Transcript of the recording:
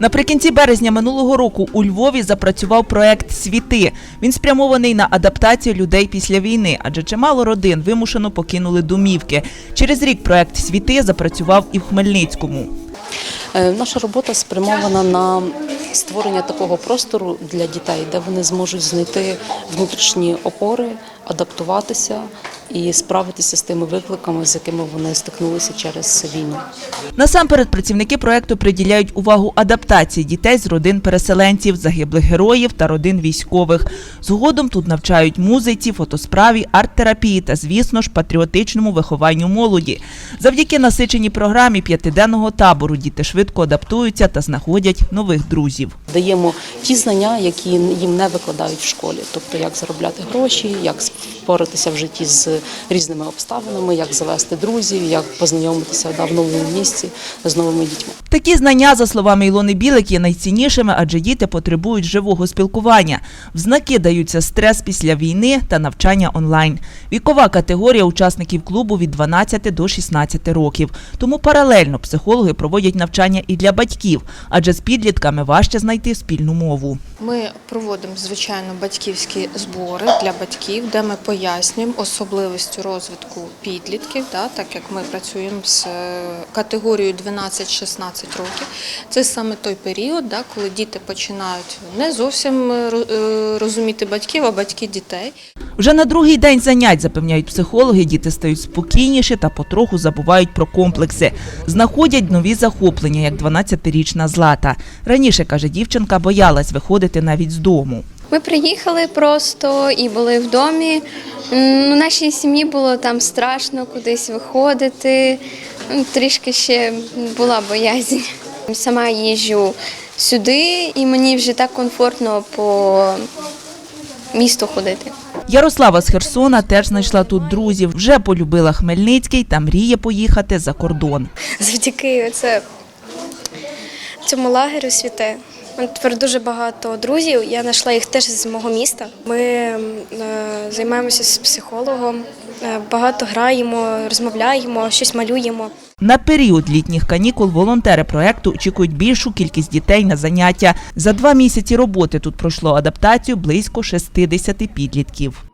Наприкінці березня минулого року у Львові запрацював проект Світи. Він спрямований на адаптацію людей після війни, адже чимало родин вимушено покинули домівки. Через рік проект Світи запрацював і в Хмельницькому. Е, Наша робота спрямована на створення такого простору для дітей, де вони зможуть знайти внутрішні опори, адаптуватися і справитися з тими викликами, з якими вони стикнулися через війну. Насамперед працівники проекту приділяють увагу адаптації дітей з родин переселенців, загиблих героїв та родин військових. Згодом тут навчають музиці, фотосправі, арт-терапії та, звісно ж, патріотичному вихованню молоді. Завдяки насиченій програмі п'ятиденного табору діти швидко адаптуються та знаходять нових друзів. Даємо ті знання, які їм не викладають в школі, тобто як заробляти гроші, як впоратися в житті з різними обставинами, як завести друзів, як познайомитися да, в новому місці з новими дітьми. Такі знання, за словами Ілони Білик, є найціннішими, адже діти потребують живого спілкування. В знаки даються стрес після війни та навчання онлайн. Вікова категорія учасників клубу від 12 до 16 років. Тому паралельно психологи проводять навчання і для батьків, адже з підлітками важче знайти спільну мову. Ми проводимо звичайно батьківські збори для батьків, де ми пояснюємо особливості розвитку підлітків, так як ми працюємо з е, категорією 12-16 років. Це саме той період, коли діти починають не зовсім е, е, розуміти батьків, а батьки дітей. Вже на другий день занять, запевняють психологи, діти стають спокійніші та потроху забувають про комплекси. Знаходять нові захоплення, як 12-річна Злата. Раніше, каже дівчинка, боялась виходити навіть з дому. Ми приїхали просто і були в домі. Ну, нашій сім'ї було там страшно кудись виходити. Трішки ще була боязнь. Сама їжджу сюди, і мені вже так комфортно по місту ходити. Ярослава з Херсона теж знайшла тут друзів. Вже полюбила Хмельницький та мріє поїхати за кордон. завдяки це, цьому лагерю світе. Тепер дуже багато друзів. Я знайшла їх теж з мого міста. Ми е, займаємося з психологом, е, багато граємо, розмовляємо, щось малюємо. На період літніх канікул волонтери проекту очікують більшу кількість дітей на заняття. За два місяці роботи тут пройшло адаптацію близько 60 підлітків.